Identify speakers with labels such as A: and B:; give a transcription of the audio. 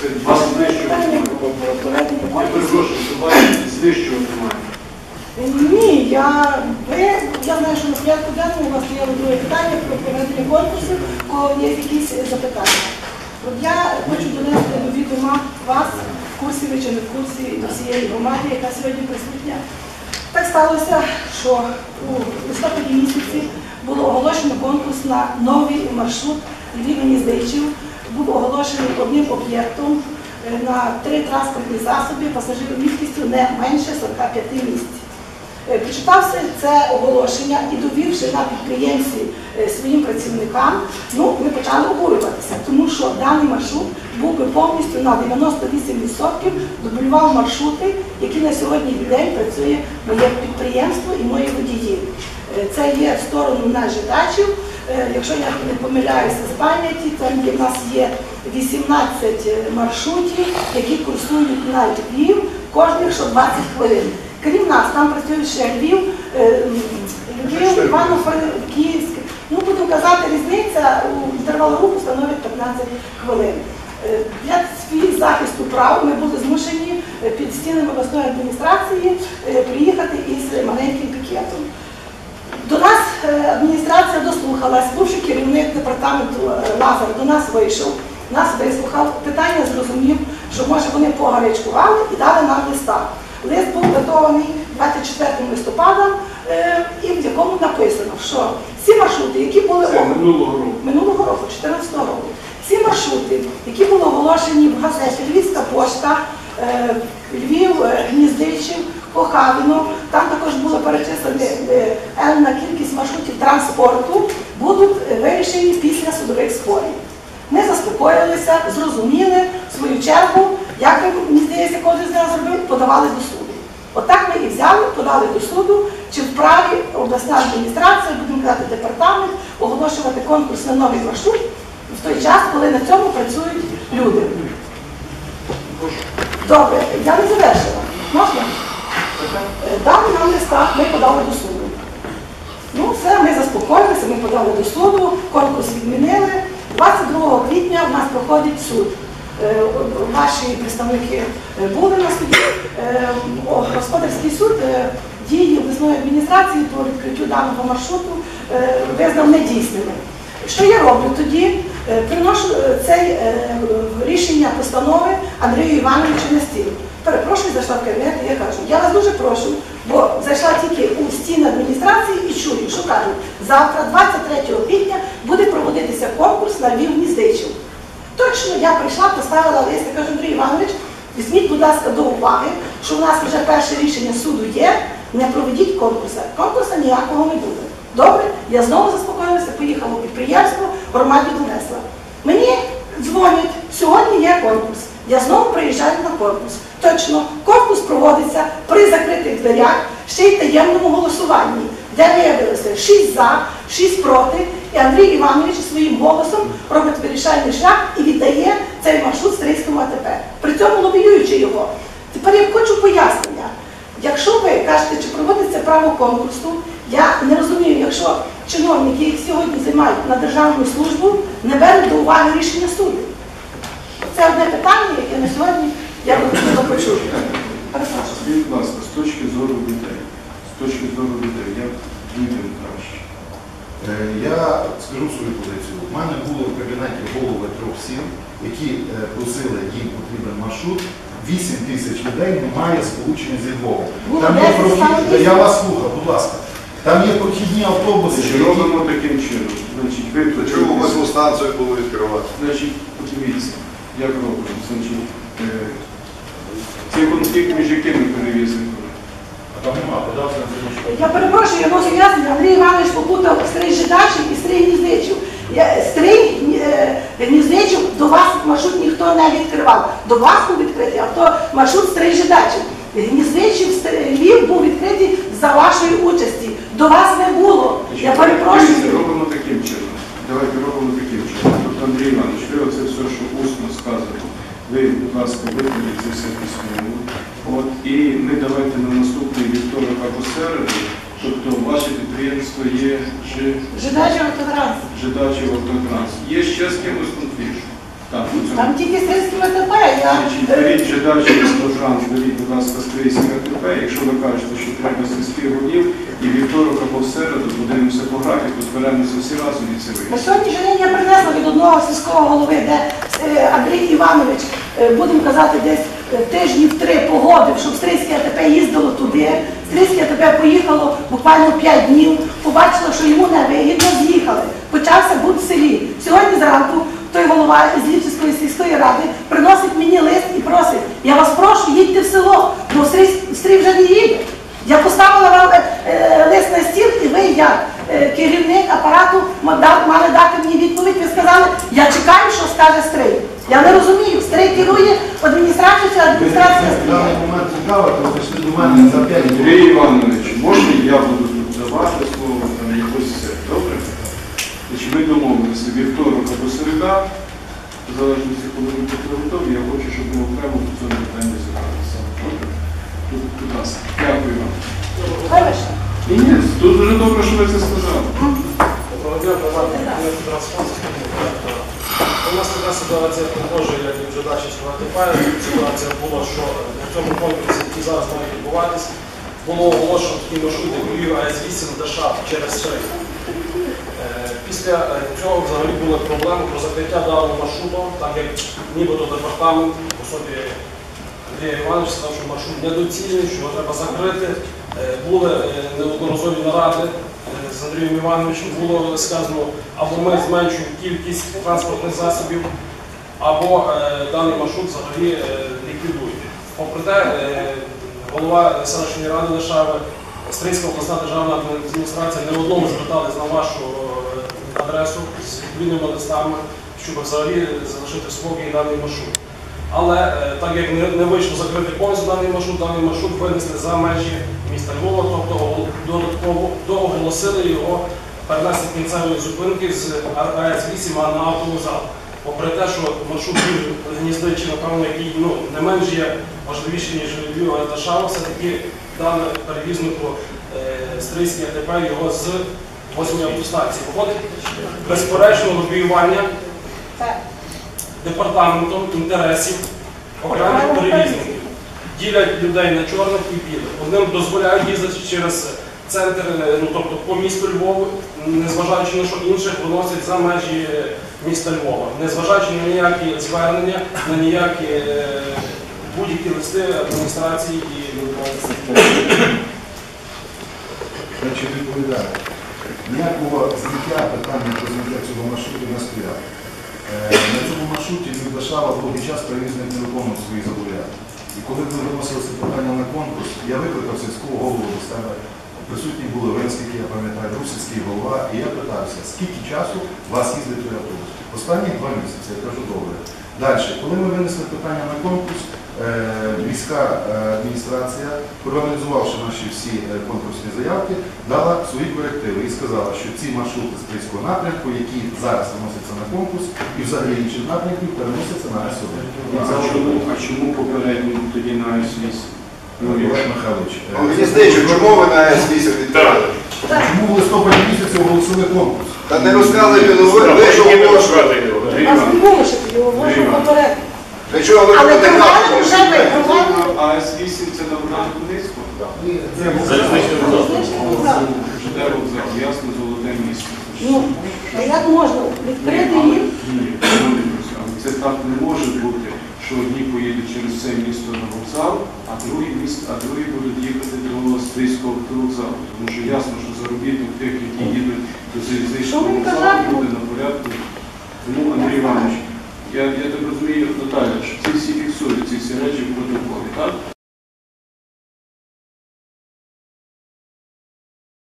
A: Вас знищувати Я перепрошую, що вас знищувати немає.
B: Ні, я, ви, я знаю, що на порядку денному у вас стояло друге питання про проведення конкурсу, кого є якісь запитання. От я хочу донести до відома вас, в курсі ви чи не в курсі, всієї громади, яка сьогодні присутня. Так сталося, що у листопаді місяці було оголошено конкурс на новий маршрут Львів-Гніздичів. Був оголошений одним об'єктом е, на три транспортні засоби пасажиромісткістю не менше 45 місць. Е, Прочитавши це оголошення і довівши на підприємстві е, своїм працівникам, ну, ми почали обурюватися, тому що даний маршрут був би повністю на 98% дублював маршрути, які на сьогоднішній день працює моє підприємство і мої водії. Це є в сторону на жидачів. Е, Якщо я не помиляюся з пам'яті, там є, в нас є 18 маршрутів, які курсують на Львів кожних що 20 хвилин. Крім нас, там працює ще Львів, е, Львів, Івано-Франківськ. Ну, будемо казати, різниця у інтервал руху становить 15 хвилин. Е, Для свій захисту прав ми були змушені е, під стінами обласної адміністрації е, приїхати із маленьким пікетом. До нас е, адміністрація дослухалась, бувший керівник департаменту е, Лазар до нас вийшов, нас вислухав, питання зрозумів, що може вони погарячкували і дали нам листа. Лист був датований 24 листопада, е, і в якому написано, що всі маршрути, які були
A: Це минулого року.
B: минулого року, 14 року. Ці маршрути, які були оголошені в газеті Львівська пошта, Львів, е, Гніздичів, Кохавино, там також було перечислені енна кількість маршрутів транспорту, будуть вирішені після судових спорів. Ми заспокоїлися, зрозуміли свою чергу, як мені здається, кожен з нас зробив, подавали до суду. Отак ми і взяли, подали до суду, чи вправі обласна адміністрація, будемо казати, департамент, оголошувати конкурс на новий маршрут в той час, коли на цьому працюють люди. Добре, я не завершила. Можна? Дали нам листа, ми подали до суду. Ну, все, ми заспокоїлися, ми подали до суду, конкурс відмінили. 22 квітня в нас проходить суд. Е, Ваші представники е, були на суді. Е, Господарський суд дії обласної адміністрації по відкриттю даного маршруту визнав недійсними. Що я роблю тоді? Приношу це рішення постанови Андрію Івановичу на стіл. Перепрошую, зайшла в кабінет, і я кажу, я вас дуже прошу, бо зайшла тільки у стіни адміністрації і чую, що кажуть, завтра, 23 квітня, буде проводитися конкурс на Львів Гніздичів. Точно я прийшла, поставила лист, я кажу, Андрій Іванович, візьміть, будь ласка, до уваги, що у нас вже перше рішення суду є, не проведіть конкурсу. Конкурсу ніякого не буде. Добре, я знову заспокоїлася, поїхала у підприємство, громаді донесла. Мені дзвонять, сьогодні є конкурс. Я знову приїжджаю на конкурс. Точно, конкурс проводиться при закритих дверях, ще й таємному голосуванні, де виявилося 6 за, 6 проти, і Андрій Іванович своїм голосом робить вирішальний шлях і віддає цей маршрут Стрийському АТП. При цьому лобіюючи його. Тепер я хочу пояснення. Якщо ви кажете, чи проводиться право конкурсу, я не розумію, якщо чиновники, які сьогодні займають на державну службу, не беруть до уваги рішення суду. Це одне питання, яке на сьогодні я би хотіла почути.
A: Скажіть, будь ласка, з точки зору людей, з точки зору людей, як людям краще?
C: Е, Я скажу свою позицію. У мене були в кабінеті голови трьох сіл, які е, просили їм потрібен маршрут. 8 тисяч людей немає сполучення зі Львовом. Там є
B: 10, стало
C: прохідні,
B: 8.
C: я вас слухаю, будь ласка. Там є прохідні автобуси,
A: Що
C: які
A: робимо таким чином? Значить, ви
D: Чому восьму станцію було відкривати?
A: Значить, подивіться, як робимо. Значить, е, це конфлікт між якими перевізниками?
C: А там нема, подався на це.
B: Я перепрошую, я можу ясно, Андрій Іванович попутав Стрий Жидачів і Стрий Гніздичів. Стрий е, Гніздичів до вас маршрут ніхто не відкривав. До вас був відкритий, а то маршрут Стрий Жидачів. Гніздичів, Стрий- був відкритий за вашої участі. До вас не було. Я перепрошую.
A: робимо таким чином. Давайте робимо таким чином. Тобто, Андрій Іванович, ви оце все, що усно сказано, ви, будь ласка, викладіть це все письмово. От, і ми давайте на наступний вівторок або середу, тобто ваше підприємство є Жи-
B: Жидачів автотранс.
A: Жидачий автотранс. Є ще з кимось конфлікт? Так.
B: Там тільки стрільські ВТП, я...
A: Беріть далі служан, беріть, будь ласка, стрийське АТП, якщо ви кажете, що треба з сільських голів, і вівторок або в середу подивимося по графіку, зберемося всі разом і це вийде.
B: сьогоднішній день я принесла від одного сільського голови, де е, Андрій Іванович, е, будемо казати, десь е, тижнів три погодив, щоб Стрийське АТП їздило туди. Стрийське АТП поїхало буквально 5 днів, побачило, що йому не вигідно, з'їхали. Почався бунт в селі. Сьогодні зранку той голова з Лівчівської сільської ради приносить мені лист і просить, я вас прошу, їдьте в село, бо Стрий, Стрий вже не їде. Я поставила вам е, лист на стіл, і ви, як е, керівник апарату, мали дати мені відповідь. Ви сказали, я чекаю, що скаже Стрий. Я не розумію, Стрий керує адміністрацією, чи адміністрація
C: В
B: Стрия.
C: даний момент цікаво, то прийшли до мене за 5
A: Андрій Іванович, можна я буду тут давати слово, там якось це, добре? Значить, ми домовилися вівторок або середа, в залежності, коли ви будете готові, я хочу, щоб ми окремо по цьому питанні зібралися. Добре? Тут, будь ласка, дякую вам.
B: Вибачте.
A: Ні, ні, тут дуже добре, що ви це
D: Богдан, У нас така ситуація похожа, як і вже далі Шватипає. Ситуація була, що на цьому конкурсі, який зараз має відбуватись, було оголошено такий маршрут, як Львів АЕС-8 Дашав через. Після е, цього взагалі були проблеми про закриття даного маршруту, так як нібито департамент в особі Андрія Івановича сказав, що маршрут недоцільний, що його треба закрити. Е, Були е, неодноразові наради з Андрієм Івановичем, було сказано, або ми зменшуємо кількість транспортних засобів, або е, даний маршрут взагалі е. Попри те, е, голова селищної ради Лишави, Стрийська обласна державна адміністрація не одному звертались на вашу е, адресу з відповідними листами, щоб взагалі залишити спокій даний маршрут. Але е, так як не, вийшло закрити повністю даний маршрут, даний маршрут винесли за межі міста Львова, тобто додатково дооголосили його перенести кінцевої зупинки з АЕС-8 на автовокзал. Попри те, що маршрут гніздичі, напевно, який ну, не менш є важливіший, ніж Львів, Шава, все-таки дане перевізнику е, Стрийський АТП його з 8 автостанції. Виходить безперечно лобіювання. Департаментом інтересів окремих перевізників. Ділять людей на чорних і білих. Одним дозволяють їздити через центр, е, ну тобто по місту Львову, незважаючи на що інших виносять за межі міста Львова, незважаючи на ніякі звернення, на ніякі е, будь-які листи адміністрації і
C: Значить, відповідаю. Ніякого зняття питання про зняття цього маршруту не стояло. Маршруті Любашава довгий час перевізник не виконував свої зобов'язання. І коли ми виносили це питання на конкурс, я викликав сільського голову до себе. Присутні були Венський, я пам'ятаю, сільський голова, і я питався, скільки часу у вас їздить той автобус? Останні два місяці, я кажу, добре. Далі, коли ми винесли питання на конкурс, е, міська е, адміністрація, проаналізувавши наші всі е, конкурсні заявки, дала свої корективи і сказала, що ці маршрути з Трийського напрямку, які зараз виносяться на конкурс, і взагалі інших напрямків переносяться на С1.
A: А чому, а чому попередньо тоді на С8? Ну,
C: Олег Михайлович.
E: Мені здається, чому ви на С8 відправили?
C: Чому в листопаді місяці оголосили конкурс?
E: Та не розказуйте, ну ви ви ж оголошували.
A: Андрій
B: Вас
A: Іванович,
B: не було, що тоді оголошено.
E: Для чого ви
B: Але
E: робите карту?
B: вже вигравали.
A: А С8 це на Богдан-Хмельницького?
B: Залізничний вокзал.
A: Вже вокзал? Ясно, золоте місто.
B: Ну, а як можна відкрити їм?
A: Ні, це так не може бути, що одні поїдуть через це місто на вокзал, а другі міст, а другі будуть їхати до Стрийського вокзалу. Тому що ясно, що заробітник тих, які їдуть до
B: Що
A: залізничного
B: ви
A: вокзалу, буде на порядку. Тому, Андрій Іванович, я я так розумію, Наталя, що ці всі фіксують ці всі речі в протоколі, так?